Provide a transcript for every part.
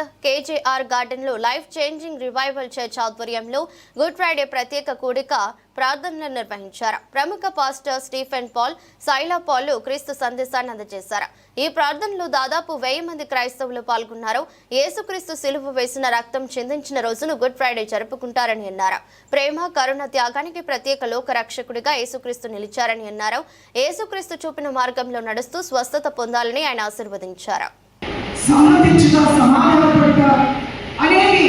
Hyderabad KJR గార్డెన్లో life changing revival church ఆధ్వర్యంలో good Friday ప్రత్యేక కూడిక ప్రార్థనలు నిర్వహించారు. ప్రముఖ pastor Stephen Paul Shaila Paul క్రీస్తు సందేశాన్ని అందజేశారు. ఈ ప్రార్థనలో దాదాపు వెయ్యి మంది క్రైస్తవులు పాల్గొన్నారు. యేసుక్రీస్తు సిలువ వేసిన రక్తం చెందించిన రోజును గుడ్ ఫ్రైడే జరుపుకుంటారని అన్నారు. ప్రేమ కరుణ త్యాగానికి ప్రత్యేక లోక రక్షకుడిగా యేసుక్రీస్తు నిలిచారని అన్నారు. యేసుక్రీస్తు చూపిన మార్గంలో నడుస్తూ స్వస్థత పొందాలని ఆయన ఆశీర్వదించారు. సమ్మతించుట సమాధానపడుట అనేది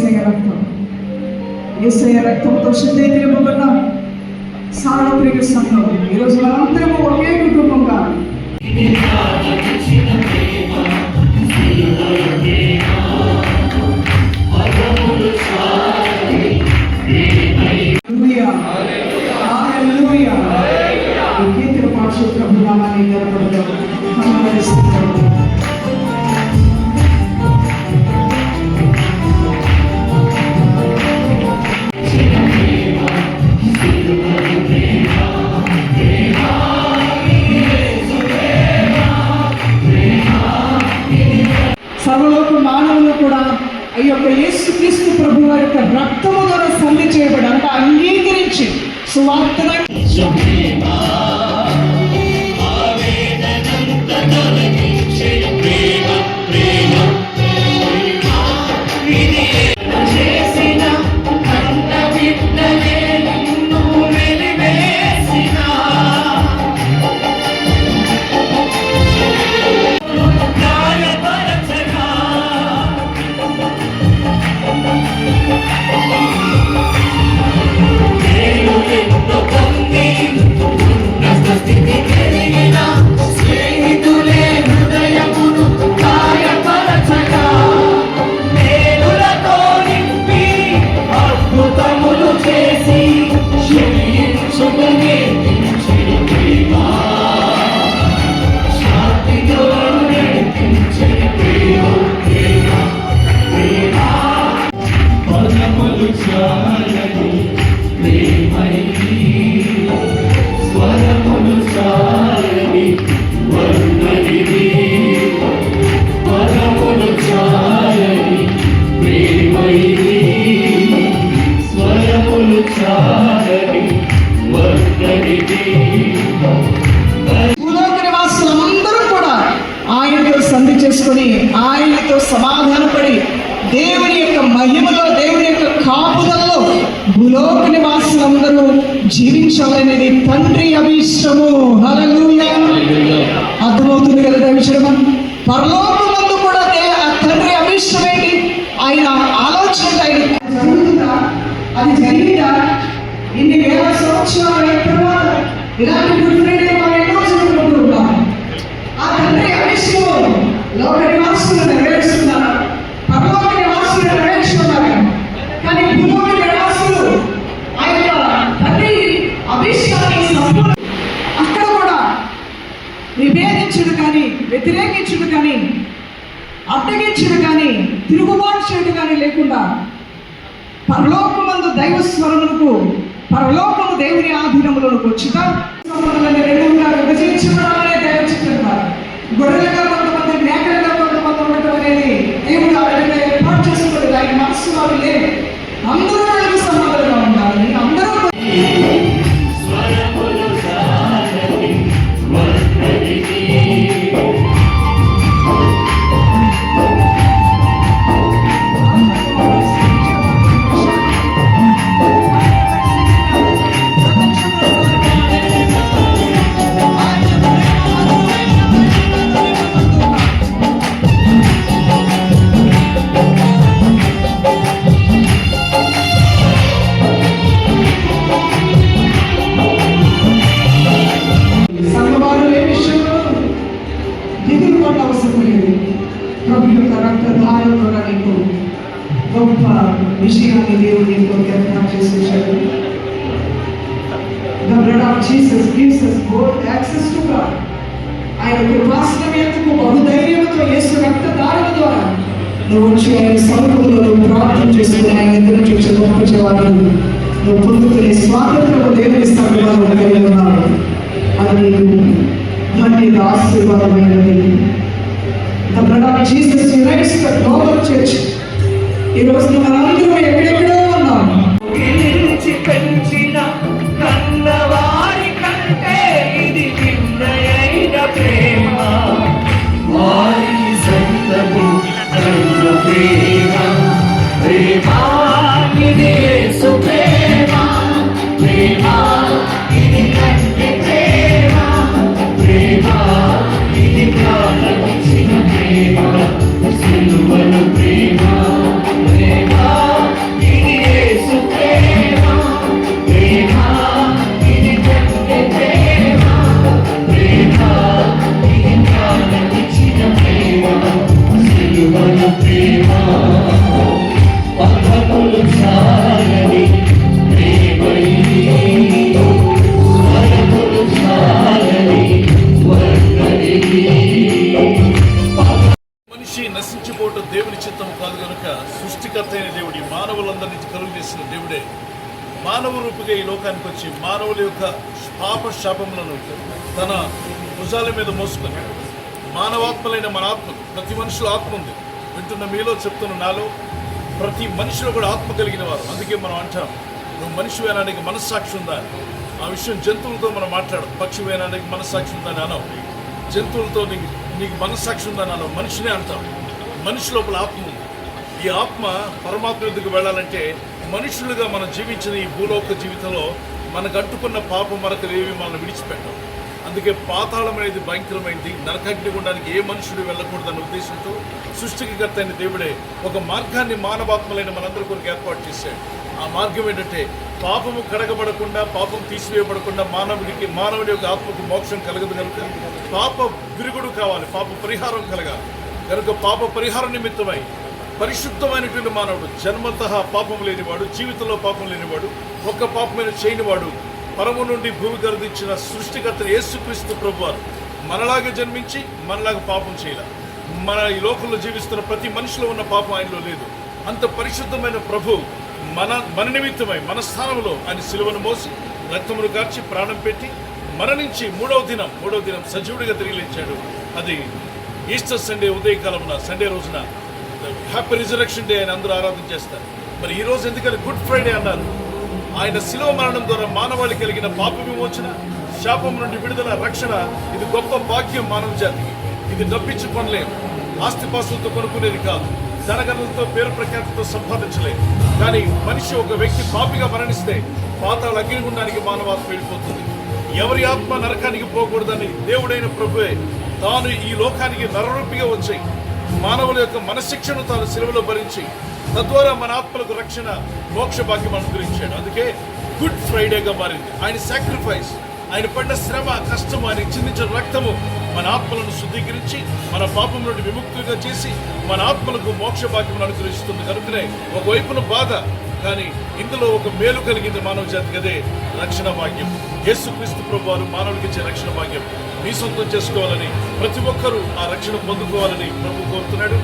ఏసయ రక్తం. ఏసయ రక్తంతో శుద్ధీకరింపబడిన సార్వత్రిక సంఘం. ఈరోజు మనందరము ఒకే కుటుంబంగా. 座ってない。భూలోక నివాసులందరూ కూడా ఆయనతో సంధి చేసుకొని ఆయనతో సమా దేవుని యొక్క మహిమలో దేవుని యొక్క కాపుదలలో భూలోక నివాసులందరూ జీవించాలనేది తండ్రి అభిష్టం హల్లెలూయా అర్థమవుతుంది కదా దైవచరమా పరలోకమందు కూడా దే- ఆ తండ్రి అభిష్టం ఏంటి ఆయన ఆలోచన ఏంటి? ఆయన జరుగుతుందా అది జరిగిందా ఇన్ని వేల సంవత్సరాల తర్వాత ఇలాంటి గుడ్ ఫ్రైడే మనం ఎన్నో చదువుకుంటూ ఉంటాం ఆ తండ్రి అభిష్టము లోక నివాసులు నెరవేరుస్తున్నారు పరలోక నివాసులు నెరవేర్చుకున్నారు కానీ భూలోక నివాసులు ఆ యొక్క తండ్రి అభిష్టాన్ని సంపూర్ణ అక్కడ కూడా విభేదించుడు కానీ వ్యతిరేకించడు కానీ అడ్డగించడు కానీ తిరుగుబాటు చేయడు కానీ లేకుండా పరలోకమందు దైవ స్వరములకు పరలోకము దేవుని ఆధీనములకు వచ్చిన రెండుగా విభజించబడాలనే దైవ చిత్రం గొర్రెలుగా కొంతమంది మేకలుగా కొంతమంది ఉండటం అనేది దేవుడు ఏర్పాటు చేసుకోలేదు ఆయన మనస్సులో వారు లేదు అందరూ విషయాన్ని దేవుడు నీకు ఏర్పాటు చేసి The blood of Jesus gives us both access to God. ఆయన కృపాశ్రమేందుకు బహుధైర్యంతో యేసు రక్తదారుల ద్వారా. నువ్వు వచ్చి ఆయన సముఖంలో నువ్వు ప్రార్థన చేసుకుని ఆయన ఎదురు చూసి పంపించేవాడు నువ్వు. పొందుకునే స్వాతంత్రం దేవుని స్థలంలో కలిగి ఉన్నావు. అది నీకు. ధన్యత ఆశీర్వాదమైనది కలుగు చేసిన దేవుడే మానవ రూపుగా ఈ లోకానికి వచ్చి మానవుల యొక్క పాప శాపములను తన భుజాల మీద మోసుకొని మానవాత్మలైన మన ఆత్మ ప్రతి మనిషిలో ఆత్మ ఉంది. వింటున్న మీలో చెప్తున్న నాలో ప్రతి మనిషిలో కూడా ఆత్మ కలిగిన వారు. అందుకే మనం అంటాం నువ్వు మనిషి వేనానికి మనస్సాక్షి ఉందా? ఆ విషయం జంతువులతో మనం మాట్లాడదు పక్షి వేనానికి మనస్సాక్షి ఉందా అని జంతువులతో నీకు నీకు మనస్సాక్షి ఉందని అనవు మనిషినే అంటాం. మనిషి లోపల ఆత్మ ఉంది. ఈ ఆత్మ పరమాత్మ ఎందుకు వెళ్ళాలంటే మనుషులుగా మనం జీవించిన ఈ భూలోక జీవితంలో మనకు అంటుకున్న పాపం మనకు ఏవి మనం విడిచిపెట్టం అందుకే పాతాళం అనేది భయంకరమైంది. నరకాగ్ని ఉండడానికి ఏ మనుషుడు వెళ్ళకూడదన్న ఉద్దేశంతో సృష్టికి కర్త అయిన దేవుడే ఒక మార్గాన్ని మానవాత్మలైన మనందరి కొరకు ఏర్పాటు చేశాడు. ఆ మార్గం ఏంటంటే పాపము కడగబడకుండా పాపం తీసివేయబడకుండా మానవుడికి మానవుడి యొక్క ఆత్మకు మోక్షం కలగదు కనుక పాప విరుగుడు కావాలి పాప పరిహారం కలగాలి. కనుక పాప పరిహార నిమిత్తమై పరిశుద్ధమైనటువంటి మానవుడు. జన్మత పాపం లేనివాడు జీవితంలో పాపం లేనివాడు ఒక్క పాపమైన చేయనివాడు పరము నుండి భూమి గర్దించిన సృష్టికర్త యేసుక్రీస్తు ప్రభువారు మనలాగా జన్మించి మనలాగా పాపం చేయాల. మన ఈ లోకంలో జీవిస్తున్న ప్రతి మనిషిలో ఉన్న పాపం ఆయనలో లేదు. అంత పరిశుద్ధమైన ప్రభు మన మన నిమిత్తమై మన స్థానంలో ఆయన సిలువను మోసి రక్తమును కార్చి ప్రాణం పెట్టి మరణించి మూడవ దినం మూడవ దినం సజీవుడిగా తిరిగి లేచాడు. అది ఈస్టర్ సండే ఉదయకాలమున సండే రోజున హ్యాపీ రిజరక్షన్ డే అని అందరూ ఆరాధన చేస్తారు. మరి ఈ రోజు ఎందుకని గుడ్ ఫ్రైడే అన్నారు? ఆయన శిలువ మరణం ద్వారా మానవాళి కలిగిన పాప విమోచన శాపం నుండి విడుదల రక్షణ ఇది గొప్ప భాగ్యం మానవ జాతికి. ఇది డబ్బిచ్చి కొనలేము. ఆస్తిపాస్తులతో కొనుక్కునేది కాదు. ధనగనులతో పేరు ప్రఖ్యాతితో సంపాదించలేదు కానీ మనిషి ఒక వ్యక్తి పాపిగా మరణిస్తే పాతాళ అగ్నిగుండానికి మానవాత్మ వెళ్ళిపోతుంది. ఎవరి ఆత్మ నరకానికి పోకూడదని దేవుడైన ప్రభువే తాను ఈ లోకానికి నరరూపిగా వచ్చాయి. మానవుల యొక్క మనశిక్షను తాను సెలవులో భరించి తద్వారా మన ఆత్మలకు రక్షణ మోక్ష భాగ్యం అనుగ్రహించాడు. అందుకే గుడ్ ఫ్రైడేగా మారింది. ఆయన సాక్రిఫైస్ ఆయన పడిన శ్రమ కష్టం ఆయన చిందించిన రక్తము మన ఆత్మలను శుద్ధీకరించి మన పాపం నుండి విముక్తులుగా చేసి మన ఆత్మలకు మోక్ష భాగ్యం అనుగ్రహిస్తుంది. కనుకనే ఒకవైపున బాధ కానీ ఇందులో ఒక మేలు కలిగింది మానవ జాతికి. అదే రక్షణ భాగ్యం. యేసుక్రీస్తు ప్రభు వారు మానవుడికి ఇచ్చే రక్షణ భాగ్యం. మీ సొంతం చేసుకోవాలని ప్రతి ఒక్కరూ ఆ రక్షణ పొందుకోవాలని ప్రభు కోరుతున్నాడు.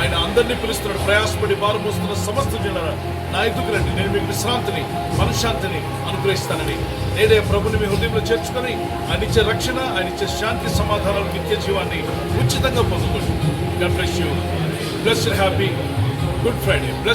ఆయన అందరినీ పిలుస్తున్నాడు. ప్రయాసపడి బారు మోస్తున్న సమస్త జనుల నా రండి. నేను మీకు విశ్రాంతిని మనశ్శాంతిని అనుగ్రహిస్తానని. నేనే ప్రభుని మీ హృదయంలో చేర్చుకొని ఆయన ఇచ్చే రక్షణ ఆయన ఇచ్చే శాంతి సమాధానాలు నిత్య జీవాన్ని ఉచితంగా పొందుకోండి. God bless you bless happy good Friday bless